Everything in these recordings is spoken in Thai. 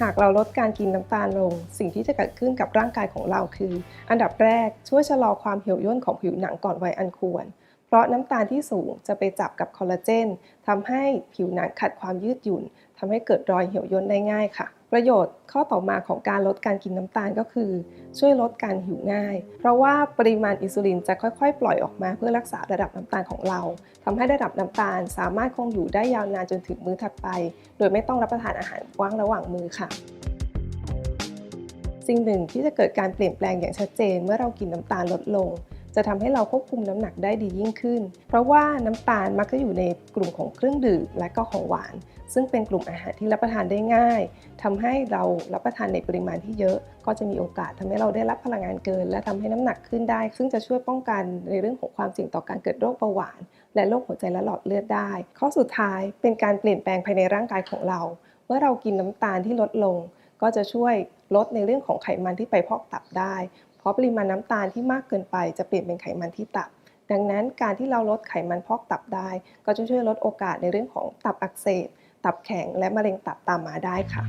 หากเราลดการกินน้ำตาลลง สิ่งที่จะเกิดขึ้นกับร่างกายของเราคือ อันดับแรกช่วยชะลอความเหี่ยวย่นของผิวหนังก่อนวัยอันควร เพราะน้ำตาลที่สูงจะไปจับกับคอลลาเจนทำให้ผิวหนังขาดความยืดหยุ่นทำให้เกิดรอยเหี่ยวย่นได้ง่ายค่ะ ประโยชน์ข้อต่อมาของการลดการกินน้ำตาลก็คือ ช่วยลดการหิวง่าย เพราะว่าปริมาณอินซูลินจะค่อยๆ ปล่อยออกมาเพื่อรักษาระดับน้ำตาลของเราทำให้ระดับน้ำตาลสามารถคงอยู่ได้ยาวนานจนถึงมื้อถัดไป โดยไม่ต้องรับประทานอาหารว่างระหว่างมื้อค่ะสิ่งหนึ่งที่จะเกิดการเปลี่ยนแปลงอย่างชัดเจนเมื่อเรากินน้ำตาลลดลง จะทำให้เราควบคุมน้ำหนักได้ดียิ่งขึ้น เพราะว่าน้ำตาลมักจะอยู่ในกลุ่มของเครื่องดื่มและก็ของหวาน ซึ่งเป็นกลุ่มอาหารที่รับประทานได้ง่ายทำให้เรารับประทานในปริมาณที่เยอะ ก็จะมีโอกาสทำให้เราได้รับพลังงานเกิน และทำให้น้ำหนักขึ้นได้ ซึ่งจะช่วยป้องกันในเรื่องของความเสี่ยงต่อการเกิดโรคเบาหวาน และโรคหัวใจและหลอดเลือดได้ ข้อสุดท้ายเป็นการเปลี่ยนแปลงภายในร่างกายของเราเมื่อเรากินน้ำตาลที่ลดลง ก็จะช่วยลดในเรื่องของไขมันที่ไปพอกตับได้ เพราะปริมาณน้ำตาลที่มากเกินไปจะเปลี่ยนเป็นไขมันที่ตับ ดังนั้นการที่เราลดไขมันพอกตับได้ ก็จะช่วยลดโอกาสในเรื่องของตับอักเสบ ตับแข็งและมะเร็งตับตามมาได้ค่ะ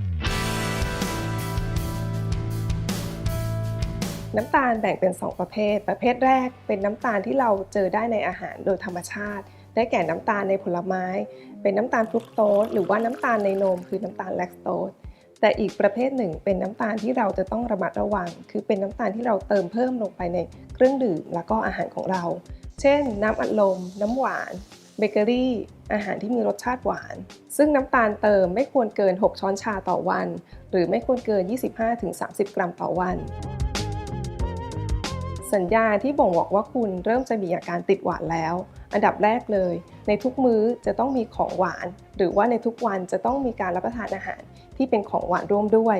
น้ำตาลแบ่งเป็น 2 ประเภท ประเภทแรกเป็นน้ำตาลที่เราเจอได้ในอาหารโดยธรรมชาติได้แก่น้ำตาลในผลไม้ เป็นน้ำตาลฟรุกโตสหรือว่าน้ำตาลในนมคือน้ำตาลแลคโตส แต่อีกประเภทหนึ่งเป็นน้ำตาลที่เราจะต้องระมัดระวัง คือเป็นน้ำตาลที่เราเติมเพิ่มลงไปในเครื่องดื่มแล้วก็อาหารของเรา เช่น น้ำอัดลม น้ำหวานเบเกอรี่อาหารที่มีรสชาติหวาน ซึ่งน้ำตาลเติมไม่ควรเกิน 6 ช้อนชาต่อวัน หรือไม่ควรเกิน 25-30 กรัมต่อวัน สัญญาณที่บ่งบอกว่าคุณเริ่มจะมีอาการติดหวานแล้ว อันดับแรกเลย ในทุกมื้อจะต้องมีของหวาน หรือว่าในทุกวันจะต้องมีการรับประทานอาหาร ที่เป็นของหวานร่วมด้วย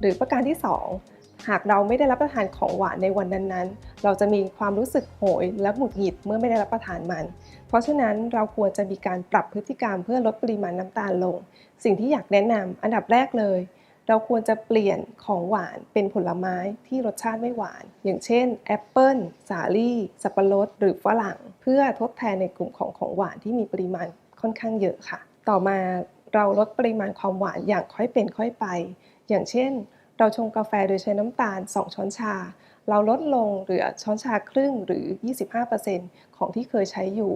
หรือประการที่ 2 หากเราไม่ได้รับประทานของหวานในวันนั้นๆ เราจะมีความรู้สึกโหยและหงุดหงิดเมื่อไม่ได้รับประทานมัน เพราะฉะนั้นเราควรจะมีการปรับพฤติกรรมเพื่อลดปริมาณน้ำตาลลง สิ่งที่อยากแนะนำอันดับแรกเลย เราควรจะเปลี่ยนของหวานเป็นผลไม้ที่รสชาติไม่หวาน อย่างเช่นแอปเปิลสาลี่สับปะรดหรือฝรั่ง เพื่อทดแทนในกลุ่มของของหวานที่มีปริมาณค่อนข้างเยอะค่ะ ต่อมา เราลดปริมาณความหวานอย่างค่อยเป็นค่อยไป อย่างเช่น เราชงกาแฟโดยใช้น้ำตาล 2 ช้อนชา เราลดลงเหลือช้อนชาครึ่งหรือ 25%ของที่เคยใช้อยู่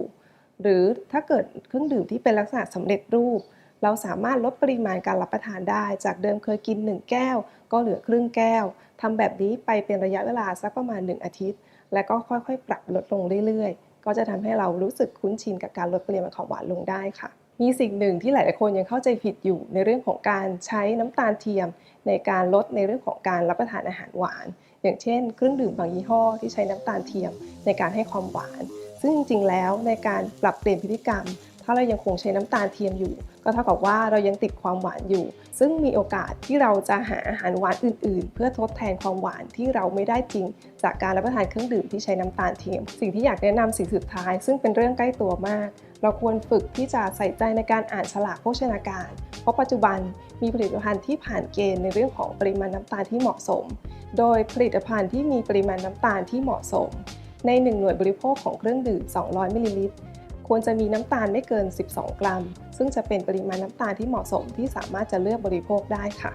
หรือถ้าเกิดเครื่องดื่มที่เป็นลักษณะสำเร็จรูป เราสามารถลดปริมาณการรับประทานได้ จากเดิมเคยกิน 1 แก้ว ก็เหลือครึ่งแก้วทำแบบนี้ไปเป็นระยะเวลาสักประมาณ 1 อาทิตย์ และก็ค่อยๆ ปรับลดลงเรื่อยๆ ก็จะทำให้เรารู้สึกคุ้นชินกับการลดปริมาณของหวานลงได้ค่ะ มีสิ่งหนึ่งที่หลาย ๆ คนยังเข้าใจผิดอยู่ในเรื่องของการใช้น้ำตาลเทียม ในการลดในเรื่องของการรับประทานอาหารหวาน อย่างเช่น เครื่องดื่มบางยี่ห้อที่ใช้น้ำตาลเทียม ในการให้ความหวาน ซึ่งจริง ๆ แล้วในการปรับเปลี่ยนพฤติกรรม ถ้าเรายังคงใช้น้ำตาลเทียมอยู่ ก็เท่ากับว่าเรายังติดความหวานอยู่ ซึ่งมีโอกาสที่เราจะหาอาหารหวานอื่น ๆ เพื่อทดแทนความหวานที่เราไม่ได้จริง จากการรับประทานเครื่องดื่มที่ใช้น้ำตาลเทียม สิ่งที่อยากแนะนำสิ่งสุดท้าย ซึ่งเป็นเรื่องใกล้ตัวมาก เราควรฝึกที่จะใส่ใจในการอ่านฉลากโภชนาการ เพราะปัจจุบันมีผลิตภัณฑ์ที่ผ่านเกณฑ์ในเรื่องของปริมาณน้ำตาลที่เหมาะสม โดยผลิตภัณฑ์ที่มีปริมาณน้ำตาลที่เหมาะสม ใน 1 หน่วยบริโภคของเครื่องดื่ม 200 มิลลิลิตร ควรจะมีน้ำตาลไม่เกิน 12 กรัม ซึ่งจะเป็นปริมาณน้ำตาลที่เหมาะสมที่สามารถจะเลือกบริโภคได้ค่ะ